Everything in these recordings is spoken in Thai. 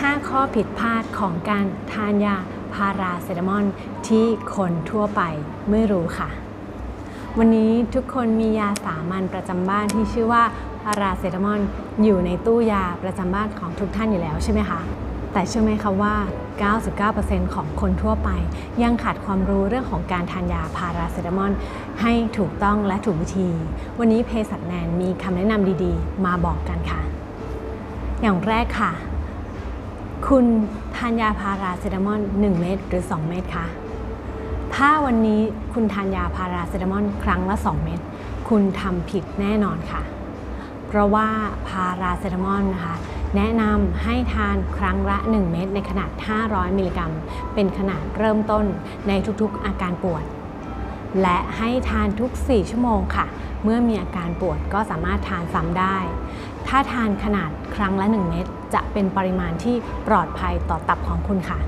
5 ข้อผิดพลาดของการทานยาพาราเซตามอลที่คนทั่วไปไม่รู้ค่ะ วันนี้ทุกคนมียาสามัญประจำบ้านที่ชื่อว่าพาราเซตามอลอยู่ในตู้ยาประจำบ้านของทุกท่านอยู่แล้วใช่ไหมคะแต่เชื่อไหมคะว่า 99%ของคนทั่วไป ยังขาดความรู้เรื่องของการทานยาพาราเซตามอลให้ถูกต้องและถูกวิธี วันนี้เภสัชแนนมีคำแนะนำดีๆ มาบอกกันค่ะ อย่างแรกค่ะ คุณทานยาพาราเซตามอล1 เม็ดหรือ 2 เม็ดคะ ถ้าวันนี้คุณทานยาพาราเซตามอลครั้งละ 2 เม็ด คุณทำผิดแน่นอนค่ะ เพราะว่าพาราเซตามอลนะคะ แนะนำให้ทานครั้งละ 1 เม็ดในขนาด 500 มิลลิกรัม เป็นขนาดเริ่มต้นในทุกๆ อาการปวด และให้ทานทุก 4 ชั่วโมงค่ะ เมื่อมีอาการปวดก็สามารถทานซ้ำได้ ถ้าทานขนาดครั้งละ 1 เม็ดจะเป็นปริมาณที่ปลอดภัยต่อตับของคุณค่ะ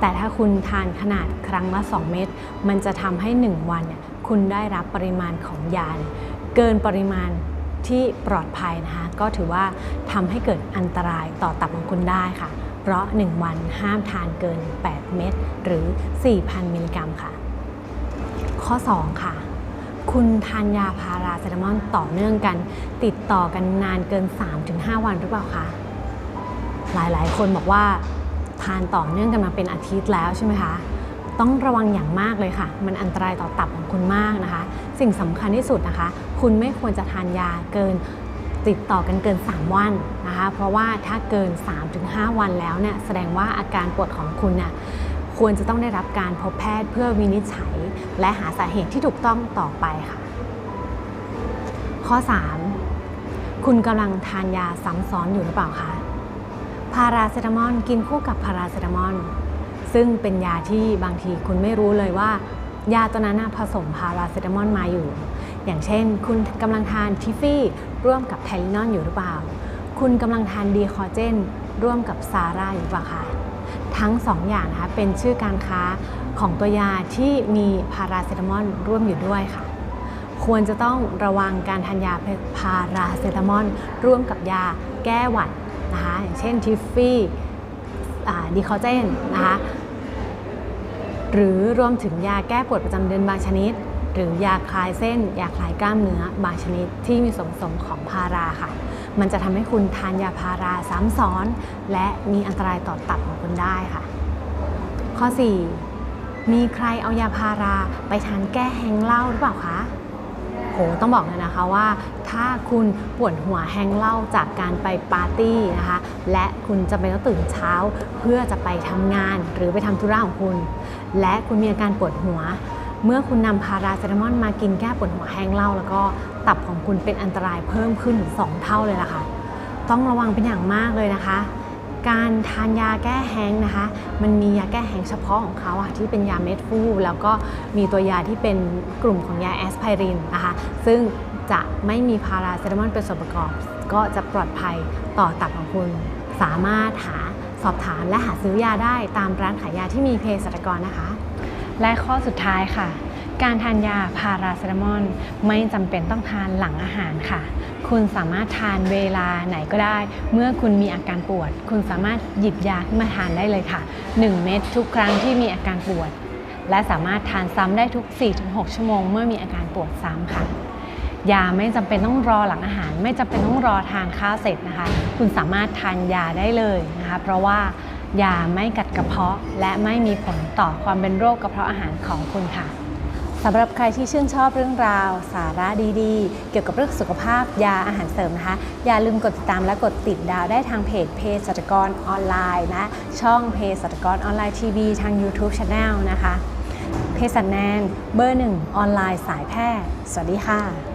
แต่ถ้าคุณทานขนาดครั้งละ 2 เม็ดมันจะทำให้ 1 วันเนี่ยคุณได้รับปริมาณของยาเนี่ยเกินปริมาณที่ปลอดภัยนะคะ ก็ถือว่าทำให้เกิดอันตรายต่อตับของคุณได้ค่ะ เพราะ 1 วันห้ามทานเกิน 8 เม็ดหรือ 4,000 มิลลิกรัมค่ะ ข้อ 2 ค่ะ คุณทานยาพาราเซตามอลต่อเนื่องกัน ติดต่อกันนานเกิน 3-5 วันหรือเปล่าคะ หลายๆ คนบอกว่าทานต่อเนื่องกันมาเป็นอาทิตย์แล้วใช่ไหมคะ ต้องระวังอย่างมากเลยค่ะ มันอันตรายต่อตับของคุณมากนะคะ สิ่งสำคัญที่สุดนะคะ คุณไม่ควรจะทานยาเกินติดต่อกันเกิน 3 วันนะคะ เพราะว่าถ้าเกิน 3-5 วันแล้วเนี่ยแสดงว่าอาการปวดของคุณเนี่ย ควรจะต้องได้รับการพบแพทย์เพื่อวินิจฉัย และหาสาเหตุที่ถูกต้องต่อไปค่ะ ข้อ 3 คุณกำลังทานยาซ้ำซ้อนอยู่หรือเปล่าคะพาราเซตามอลกินคู่กับพาราเซตามอลซึ่งเป็นยาที่บางทีคุณไม่รู้เลยว่า ยาตัวนั้นผสมพาราเซตามอลมาอยู่ อย่างเช่น คุณกำลังทานทิฟฟี่ร่วมกับไทลินอลอยู่หรือเปล่า คุณกำลังทานดีคอเจนร่วมกับซาร่าอยู่หรือเปล่าคะ ทั้ง 2 อย่างนะคะเป็นชื่อการค้าของตัวยาที่มีพาราเซตามอลร่วมอยู่ด้วยค่ะ ควรจะต้องระวังการทานยาพาราเซตามอลร่วมกับยาแก้หวัดนะคะอย่างเช่นทิฟฟี่ดีคอเจนนะคะหรือรวมถึงยาแก้ปวดประจำเดือนบางชนิด หรือยาคลายเส้น ยาคลายกล้ามเนื้อบางชนิดที่มีส่วนผสมของพาราค่ะ มันจะทำให้คุณทานยาพาราซ้ำซ้อน และมีอันตรายต่อตับของคุณได้ค่ะ ข้อ 4 มีใครเอายาพาราไปทานแก้แห้งเหล้าหรือเปล่าคะโหต้องบอกเลยนะคะว่า ถ้าคุณปวดหัวแห้งเหล้าจากการไปปาร์ตี้นะคะ และคุณจะเป็นต้องตื่นเช้าเพื่อจะไปทำงานหรือไปทำธุระของคุณ และคุณมีอาการปวดหัว เมื่อคุณนำพาราเซตามอลมากินแก้ปวดหัวแห้งเล้าแล้วก็ตับของคุณเป็นอันตรายเพิ่มขึ้นถึงสองเท่าเลยล่ะค่ะ ต้องระวังเป็นอย่างมากเลยนะคะ การทานยาแก้แห้งนะคะ มันมียาแก้แห้งเฉพาะของเขาอะที่เป็นยาเม็ดฟูแล้วก็มีตัวยาที่เป็นกลุ่มของยาแอสไพรินนะคะ ซึ่งจะไม่มีพาราเซตามอลเป็นส่วนประกอบ ก็จะปลอดภัยต่อตับของคุณ สามารถหาสอบถามและหาซื้อยาได้ตามร้านขายยาที่มีเภสัชกรนะคะ และข้อสุดท้ายค่ะ การทานยาพาราเซตามอลไม่จำเป็นต้องทานหลังอาหารค่ะ คุณสามารถทานเวลาไหนก็ได้ เมื่อคุณมีอาการปวด คุณสามารถหยิบยาขึ้นมาทานได้เลยค่ะ 1 เม็ดทุกครั้งที่มีอาการปวด และสามารถทานซ้ำได้ทุก 4-6 ชั่วโมง เมื่อมีอาการปวดซ้ำค่ะยาไม่จำเป็นต้องรอหลังอาหาร ไม่จำเป็นต้องรอทานข้าวเสร็จนะคะ คุณสามารถทานยาได้เลยนะคะ เพราะว่า ยาไม่กัดกระเพาะ และไม่มีผลต่อความเป็นโรคกระเพาะอาหารของคุณค่ะสำหรับใครที่ชื่นชอบเรื่องราว สาระดีๆ เกี่ยวกับเรื่องสุขภาพยาอาหารเสริมนะคะ อย่าลืมกดติดตามและกดติดดาวได้ทางเพจเพจสัตกรออนไลน์นะ ช่องเพจสัตกรออนไลน์ทีวีทาง YouTube Channel นะคะ เพจสัตแนนเบอร์หนึ่งออนไลน์สายแพทย์ สวัสดีค่ะ